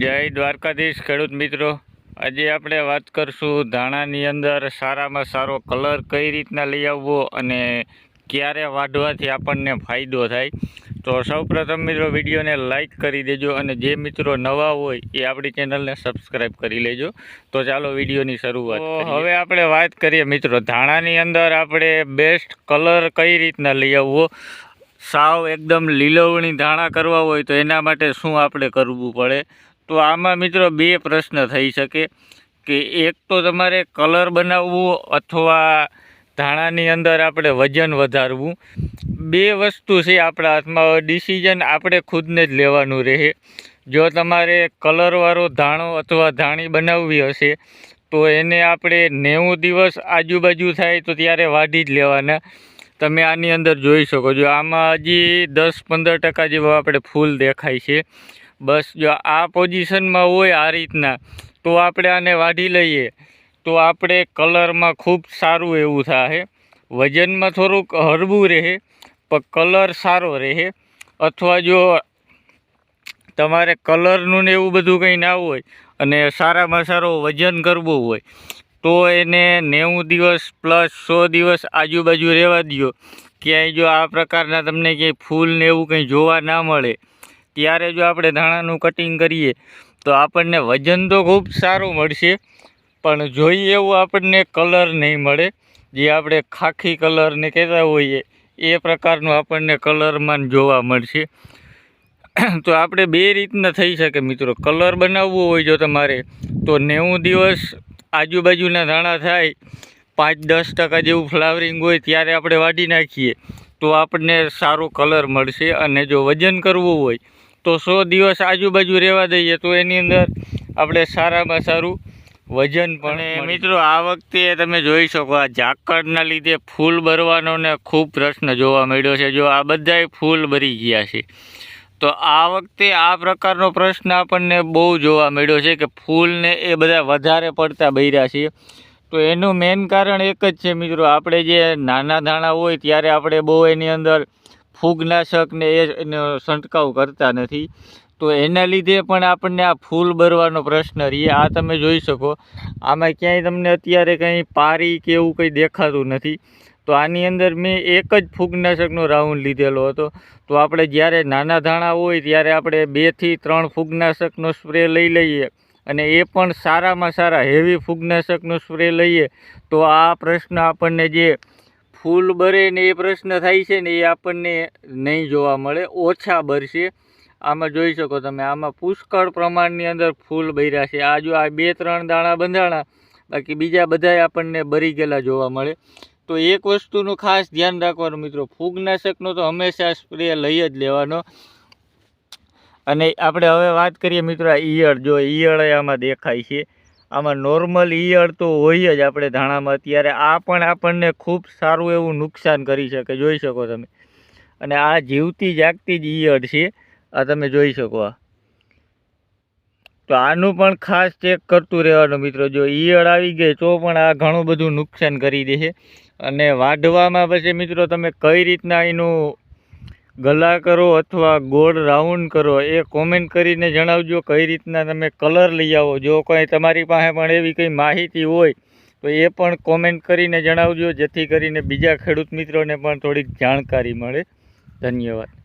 જય દ્વારકાધીશ ખેડૂત મિત્રો. આજે આપણે વાત કરશું ધાણાની અંદર સારામાં સારો કલર કઈ રીતના લઈ આવવો અને ક્યારે વાઢવાથી આપણને ફાયદો થાય. તો સૌપ્રથમ મિત્રો વિડીયોને લાઇક કરી દેજો અને જે મિત્રો નવા હોય એ આપણી ચેનલને સબસ્ક્રાઈબ કરી લેજો. તો ચાલો વિડીયોની શરૂઆત હવે આપણે વાત કરીએ મિત્રો ધાણાની અંદર આપણે બેસ્ટ કલર કઈ રીતના લઈ આવવો? સાવ એકદમ લીલવણી ધાણા કરવા હોય તો એના માટે શું આપણે કરવું પડે? તો આમાં મિત્રો બે પ્રશ્ન થઈ શકે કે એક તો તમારે કલર બનાવવું અથવા ધાણાની અંદર આપણે વજન વધારવું. બે વસ્તુ છે આપણા હાથમાં ડિસિઝન આપણે ખુદને જ લેવાનું રહે. જો તમારે કલરવાળો ધાણો અથવા ધાણી બનાવવી હશે, તો એને આપણે નેવું દિવસ આજુબાજુ થાય તો ત્યારે વાઢી જ લેવાના. તમે આની અંદર જોઈ શકો છો. આમાં હજી દસ પંદર ટકા જેવા આપણે ફૂલ દેખાય છે. બસ જો આ પોઝિશનમાં હોય આ રીતના, તો આપણે આને વાઢી લઈએ. તો આપણે કલરમાં ખૂબ સારું એવું થાય વજનમાં થોડુંક હળવું રહે, પણ કલર સારો રહે. અથવા જો તમારે કલરનું ને એવું બધું કંઈ ના હોય અને સારામાં સારો વજન કરવું હોય, તો એને નેવું દિવસ પ્લસ સો દિવસ આજુબાજુ રહેવા દો ક્યાંય જો આ પ્રકારના તમને ક્યાંય ફૂલ ને એવું કંઈ જોવા ના મળે ત્યારે જો આપણે ધાણાનું કટિંગ કરીએ, તો આપણને વજન તો ખૂબ સારું મળશે, પણ જોઈએ એવું આપણને કલર નહીં મળે. જે આપણે ખાખી કલરને કહેતા હોઈએ, એ પ્રકારનું આપણને કલરમાં જોવા મળશે. તો આપણે બે રીતના થઈ શકે મિત્રો. કલર બનાવવો હોય જો તમારે, તો નેવું દિવસ આજુબાજુના ધાણા થાય, પાંચ દસ ટકા જેવું ફ્લાવરિંગ હોય ત્યારે આપણે વાઢી નાખીએ, તો આપણને સારો કલર મળશે. અને જો વજન કરવું હોય તો સો દિવસ આજુબાજુ રહેવા દઈએ તો એની અંદર આપણે સારામાં સારું વજન પણ મિત્રો આ વખતે તમે જોઈ શકો આ ઝાકળના લીધે ફૂલ ભરવાનો ને ખૂબ પ્રશ્ન જોવા મળ્યો છે. જો આ બધાય ફૂલ ભરી ગયા છે. તો આ વખતે આ પ્રકારનો પ્રશ્ન આપણને બહુ જોવા મળ્યો છે કે ફૂલને એ બધા વધારે પડતા બૈરા છે. તો એનું મેઇન કારણ એક જ છે મિત્રો આપણે જે નાના દાણા હોય ત્યારે આપણે બહુ એની અંદર ફૂગનાશક ને એ છંટકાવ કરતા નથી. તો એના લીધે પણ આપણને આ ફૂલ બરવાનો પ્રશ્ન રહીએ આ તમે જોઈ શકો. આમાં ક્યાંય તમને અત્યારે કંઈ પારી કે એવું કંઈ દેખાતું નથી. તો આની અંદર મેં એક જ ફૂગનાશકનો રાઉન્ડ લીધેલો હતો. તો આપણે જ્યારે નાના ધાણા હોય ત્યારે આપણે બેથી ત્રણ ફૂગનાશકનો સ્પ્રે લઈ લઈએ અને એ પણ સારામાં સારા હેવી ફૂગનાશકનો સ્પ્રે લઈએ. તો આ પ્રશ્ન આપણને જે ફૂલ બરે ને એ પ્રશ્ન થાય છે ને એ આપણને નહીં જોવા મળે, ઓછા બરશે. આમાં જોઈ શકો તમે, આમાં પુષ્કળ પ્રમાણની અંદર ફૂલ બર્યા છે. આ જો આ બે ત્રણ દાણા બંધાણા, બાકી બીજા બધાય આપણને બરી ગયેલા જોવા મળે. તો એક વસ્તુનું ખાસ ધ્યાન રાખવાનું મિત્રો, ફૂગનાશકનો તો હંમેશા સ્પ્રે લઈ જ લેવાનો. અને આપણે હવે વાત કરીએ મિત્રો આ ઈયળ, જો ઈયળ આમાં દેખાય છે. આમાં નોર્મલ ઈયળ તો હોય જ આપણે ધાણામાં. અત્યારે આ પણ આપણને ખૂબ સારું એવું નુકસાન કરી શકે, જોઈ શકો તમે. અને આ જીવતી જાગતી જ ઈયળ છે, આ તમે જોઈ શકો આ. તો આનું પણ ખાસ ચેક કરતું રહેવાનું મિત્રો, જો ઈયળ આવી ગઈ તો પણ આ ઘણું બધું નુકસાન કરી દે છે અને વાઢવામાં પછી મિત્રો તમે કઈ રીતના એનું ગલા કરો અથવા ગોળ રાઉન્ડ કરો, એ કોમેન્ટ કરીને જણાવજો કઈ રીતના તમે કલર લઈ આવો. જો કંઈ તમારી પાસે પણ એવી કંઈ માહિતી હોય, તો એ પણ કોમેન્ટ કરીને જણાવજો, જેથી કરીને બીજા ખેડૂત મિત્રોને પણ થોડીક જાણકારી મળે. ધન્યવાદ.